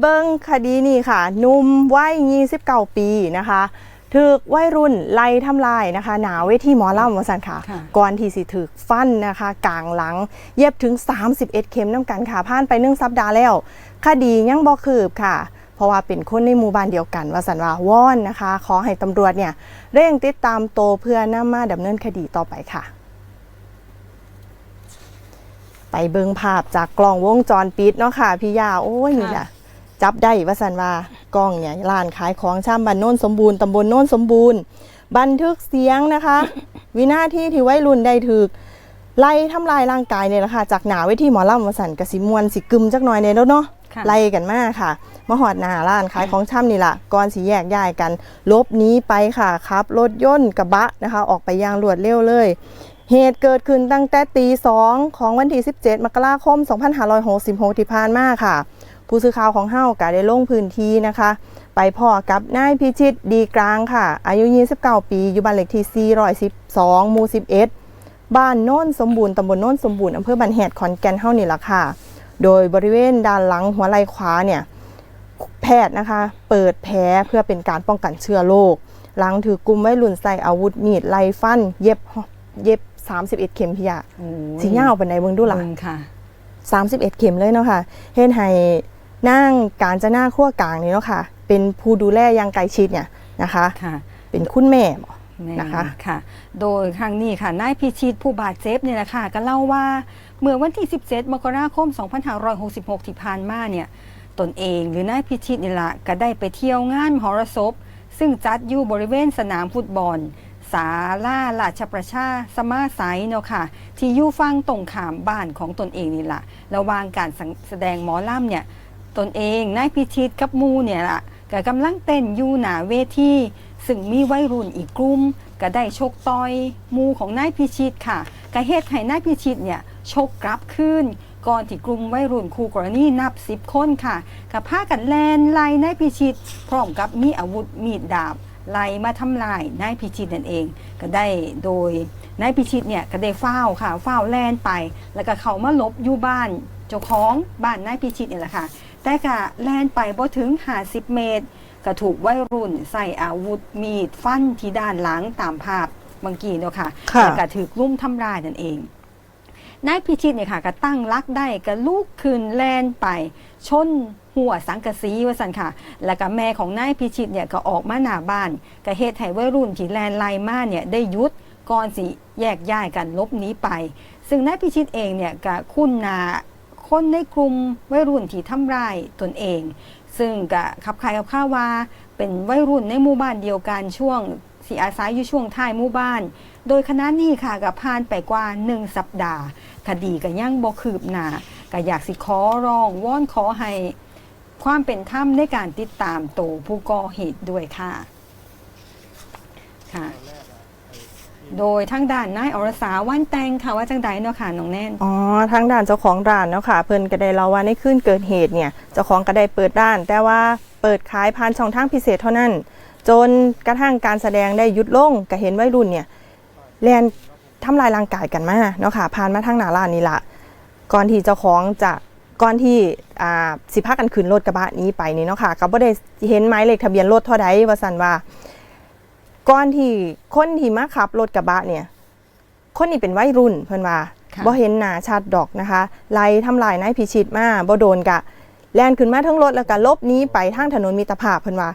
เบิ้งคดีนี้ค่ะหนุ่มวัย29ปีนะคะถูกวัยรุ่นไล่ทำลายนะคะ หนาเวทีหมอลำวสันค่ะค่ะก่อนที่สิถึกฟันนะคะกลางหลัง เย็บถึง 31 เข็มน้ำกันค่ะผ่านไปหนึ่งสัปดาห์แล้ว คดียังบ่คืบค่ะ เพราะว่าเป็นคนในหมู่บ้านเดียวกันว่าสันว่าวอนนะคะ ขอให้ตำรวจเนี่ยเร่งติดตามโตวเพื่อนำมาดำเนินคดีต่อไปค่ะ ไปเบิงภาพจากกล้องวงจรปิดเนาะค่ะพี่ยาโอ้ยนี่แหละ จับได้ว่าสันว่ากล้องเนี่ยร้านขายของช่ำบ้านโน้นสมบูรณ์ตำบลโน้นสมบูรณ์ บันทึกเสียงนะคะ วินาทีที่วัยรุ่นได้ถึกไล่ทำลายร่างกายเนี่ยแหละค่ะ จากหนาเวทีหมอลำวสันกสิมวนสิกึมจักหน่อยเนี่ยแล้วเนาะค่ะไล่กันมากค่ะมาหอดหนาร้านขายของช่ำนี่แหละก่อนสีแยกย้ายกันลบหนี้ไปค่ะครับ รถยนต์กระบะนะคะ ออกไปอย่างรวดเร็วเลย เหตุเกิดขึ้นตั้งแต่ตีสองของวันที่ 17 มกราคม 2566 ที่ผ่านมาค่ะ ผู้สื่อข่าวของเฮาก็ได้ลงพื้นที่นะคะ ไปพ่อกับนายพิชิตดีกลางค่ะ อายุ 29 ปี อยู่บ้านเลขที่ 412หมู่11 บ้านโน้นสมบูรณ์ตำบลโน้นสมบูรณ์อำเภอบันแหดขอนแก่นเฮานี่ล่ะค่ะ โดยบริเวณด้านหลังหัวไหล่ขวาเนี่ยแพทย์นะคะ เปิดแผลเพื่อเป็นการป้องกันเชื้อโรคหลังถือกลุ่มวัยรุ่นใส่อาวุธมีดไล่ฟัน เย็บเย็บ31 เข็มพี่ยาโอ้ยสิย่าวปานใดเบิ่งดูล่ะเบิ่งค่ะ 31 เข็มเลยเนาะค่ะเฮ็ดให้ นั่งการจะหน้าขั้วกลางนี่เนาะค่ะ เป็นผู้ดูแลอย่างใกล้ชิดเนี่ยนะคะค่ะเป็นคุณแม่บ่แม่นะคะค่ะ โดยครั้งนี้ค่ะนายพิชิตผู้บาดเจ็บเนี่ยนะคะก็เล่าว่าเมื่อวันที่ 17 มกราคม 2566 ที่ผ่านมาเนี่ยตนเองหรือนายพิชิตนี่ละก็ได้ไปเที่ยวงานมหรสพ ซึ่งจัดอยู่บริเวณสนามฟุตบอล สาลาราชประชาสมาไซเนาะค่ะ ที่อยู่ฟังตรงขามบ้านของตนเองนี่ละระหว่างการแสดงหมอลำเนี่ย ตนเองนายพิชิตกับมูเนี่ยล่ะก็กำลังเต้นอยู่หนาเวทีซึ่งมีวัยรุ่นอีกกลุ่มก็ได้ชกต่อยมูของนายพิชิตค่ะก็เหตุให้นายพิชิตเนี่ยชกกลับขึ้น ก่อนที่กลุ่มวัยรุ่นคู่กรณีนับสิบคนค่ะกับพากันแลนไล่นายพิชิต พร้อมกับมีอาวุธมีดดาบไล่มาทำลายนายพิชิตนั่นเอง ก็ได้โดยนายพิชิตเนี่ยก็ได้เฝ้าค่ะเฝ้าแลนไป แล้วก็เขามาลบอยู่บ้าน เจ้าของบ้านนายพิชิตนี่แหละค่ะ แต่ก็แลนไปบ่ถึง 50 เมตรก็ถูกวัยรุ่นใส่อาวุธมีดฟันที่ด้านหลังตามภาพเมื่อกี้เนาะค่ะค่ะ แล้วก็ถูกลุ่มทำร้ายนั่นเองนายพิชิตเนี่ยค่ะก็ตั้งลักได้ก็ลูกขึ้นแลนไป ชนหัวสังกะสีว่าสันค่ะ แล้วก็แม่ของนายพิชิตเนี่ยก็ออกมาหน้าบ้านก็เหตุให้วัยรุ่นที่แลนไล่มาเนี่ยได้หยุดก่อนสิแยกย้ายกันลบหนีไป ซึ่งนายพิชิตเองเนี่ยก็คุ้นหนา คนในกลุ่มวัยรุ่นที่ทำร้ายตนเอง ซึ่งก็ขับขายกับข้าวว่า เป็นวัยรุ่นในหมู่บ้านเดียวกันช่วงสีอาศัยอยู่ช่วงท้ายหมู่บ้าน โดยคณะนี้ค่ะกับผ่านไปกว่า 1 สัปดาห์ คดีก็ยังบ่คืบหน้าก็อยากสิขอร้องวอนขอให้ความเป็นธรรมในการติดตามตัวผู้ก่อเหตุด้วยค่ะค่ะ โดยทางด้านนายอรสาวันแตงค่ะว่าจังใดเนาะค่ะน้องแน่น อ๋อทางด้านเจ้าของร้านเนาะค่ะ เพิ่นก็ได้เล่าว่าในคืนเกิดเหตุเนี่ยเจ้าของก็ได้เปิดร้าน แต่ว่าเปิดขายผ่านช่องทางพิเศษเท่านั้น จนกระทั่งการแสดงได้หยุดลงก็เห็นวัยรุ่นเนี่ยแลนทำลายร่างกายกันมาเนาะค่ะผ่านมาทางหน้าร้านนี่ละก่อนที่เจ้าของจะก่อนที่อ่าสิพากันขึ้นรถกระบะนี้ไปนี่เนาะค่ะก็บ่ได้เห็นหมายเลขทะเบียนรถเท่าใดว่าซั่นว่า ก่อนที่คนที่มาขับรถกระบะเนี่ย คนนี้เป็นวัยรุ่นเพิ่นว่าค่ะบ่เห็นหน้าชัดดอกนะคะ ไล่ทำลายนายพิชิตมาบ่โดนกะ แล่นขึ้นมาทั้งรถแล้วก็หลบหนี้ไปทางถนนมิตรภาพเพิ่นว่า